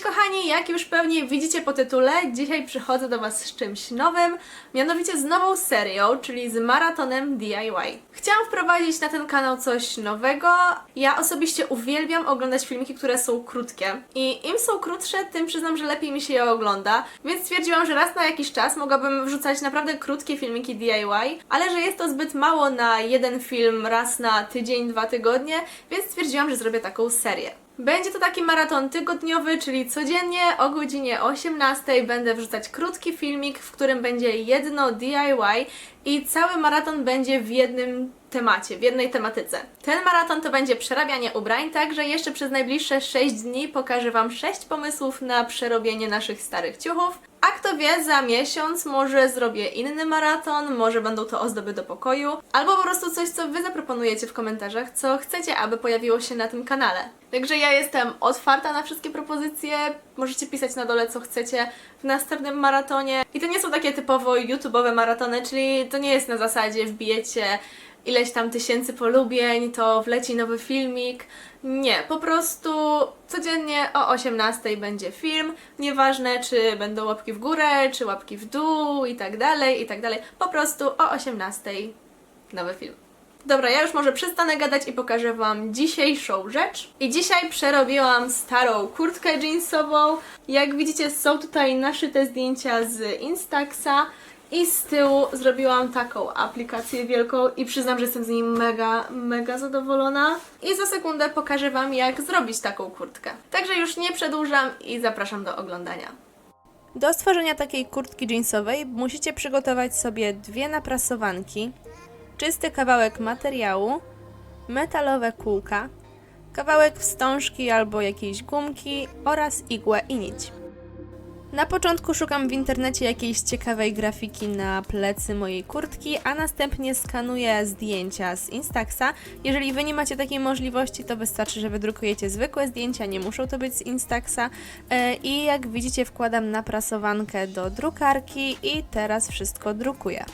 Cześć kochani, jak już pewnie widzicie po tytule, dzisiaj przychodzę do Was z czymś nowym, mianowicie z nową serią, czyli z maratonem DIY. Chciałam wprowadzić na ten kanał coś nowego. Ja osobiście uwielbiam oglądać filmiki, które są krótkie. I im są krótsze, tym przyznam, że lepiej mi się je ogląda. Więc stwierdziłam, że raz na jakiś czas mogłabym wrzucać naprawdę krótkie filmiki DIY, ale że jest to zbyt mało na jeden film raz na tydzień, dwa tygodnie, więc stwierdziłam, że zrobię taką serię. Będzie to taki maraton tygodniowy, czyli codziennie o godzinie 18 będę wrzucać krótki filmik, w którym będzie jedno DIY i cały maraton będzie w jednym temacie, w jednej tematyce. Ten maraton to będzie przerabianie ubrań, także jeszcze przez najbliższe 6 dni pokażę Wam 6 pomysłów na przerobienie naszych starych ciuchów. A kto wie, za miesiąc może zrobię inny maraton, może będą to ozdoby do pokoju, albo po prostu coś, co Wy zaproponujecie w komentarzach, co chcecie, aby pojawiło się na tym kanale. Także ja jestem otwarta na wszystkie propozycje, możecie pisać na dole, co chcecie w następnym maratonie. I to nie są takie typowo YouTube'owe maratony, czyli to nie jest na zasadzie wbijecie ileś tam tysięcy polubień, to wleci nowy filmik. Nie, po prostu codziennie o 18 będzie film. Nieważne, czy będą łapki w górę, czy łapki w dół i tak dalej, i tak dalej. Po prostu o 18 nowy film. Dobra, ja już może przestanę gadać i pokażę Wam dzisiejszą rzecz. I dzisiaj przerobiłam starą kurtkę jeansową. Jak widzicie, są tutaj naszyte zdjęcia z Instaxa. I z tyłu zrobiłam taką aplikację wielką i przyznam, że jestem z niej mega, mega zadowolona. I za sekundę pokażę Wam, jak zrobić taką kurtkę. Także już nie przedłużam i zapraszam do oglądania. Do stworzenia takiej kurtki jeansowej musicie przygotować sobie dwie naprasowanki, czysty kawałek materiału, metalowe kółka, kawałek wstążki albo jakiejś gumki oraz igłę i nić. Na początku szukam w internecie jakiejś ciekawej grafiki na plecy mojej kurtki, a następnie skanuję zdjęcia z Instaxa. Jeżeli Wy nie macie takiej możliwości, to wystarczy, że wydrukujecie zwykłe zdjęcia, nie muszą to być z Instaxa. E, I jak widzicie, wkładam naprasowankę do drukarki i teraz wszystko drukuję.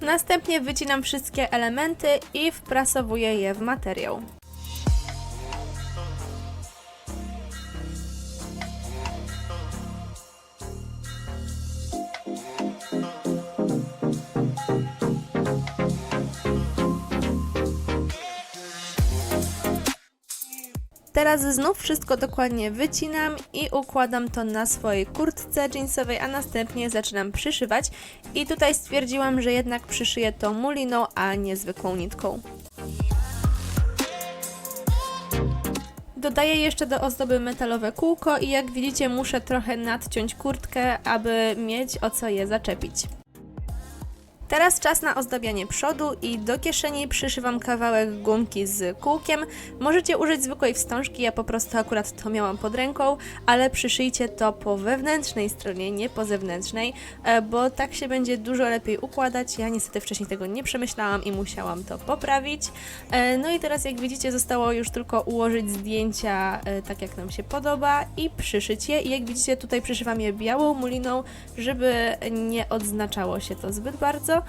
Następnie wycinam wszystkie elementy i wprasowuję je w materiał. Teraz znów wszystko dokładnie wycinam i układam to na swojej kurtce jeansowej, a następnie zaczynam przyszywać. I tutaj stwierdziłam, że jednak przyszyję to muliną, a nie zwykłą nitką. Dodaję jeszcze do ozdoby metalowe kółko i jak widzicie muszę trochę nadciąć kurtkę, aby mieć o co je zaczepić. Teraz czas na ozdabianie przodu i do kieszeni przyszywam kawałek gumki z kółkiem. Możecie użyć zwykłej wstążki, ja po prostu akurat to miałam pod ręką, ale przyszyjcie to po wewnętrznej stronie, nie po zewnętrznej, e, bo tak się będzie dużo lepiej układać. Ja niestety wcześniej tego nie przemyślałam i musiałam to poprawić. E, No i teraz jak widzicie zostało już tylko ułożyć zdjęcia e, tak jak nam się podoba i przyszyć je. I jak widzicie tutaj przyszywam je białą muliną, żeby nie odznaczało się to zbyt bardzo.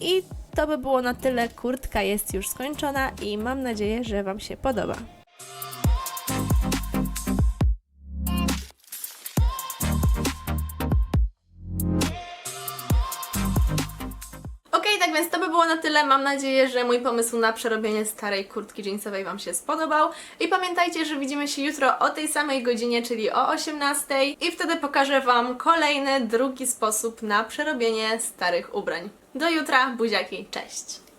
I to by było na tyle. Kurtka jest już skończona i mam nadzieję, że Wam się podoba. Tak więc to by było na tyle. Mam nadzieję, że mój pomysł na przerobienie starej kurtki jeansowej Wam się spodobał. I pamiętajcie, że widzimy się jutro o tej samej godzinie, czyli o 18 i wtedy pokażę Wam kolejny, drugi sposób na przerobienie starych ubrań. Do jutra, buziaki, cześć!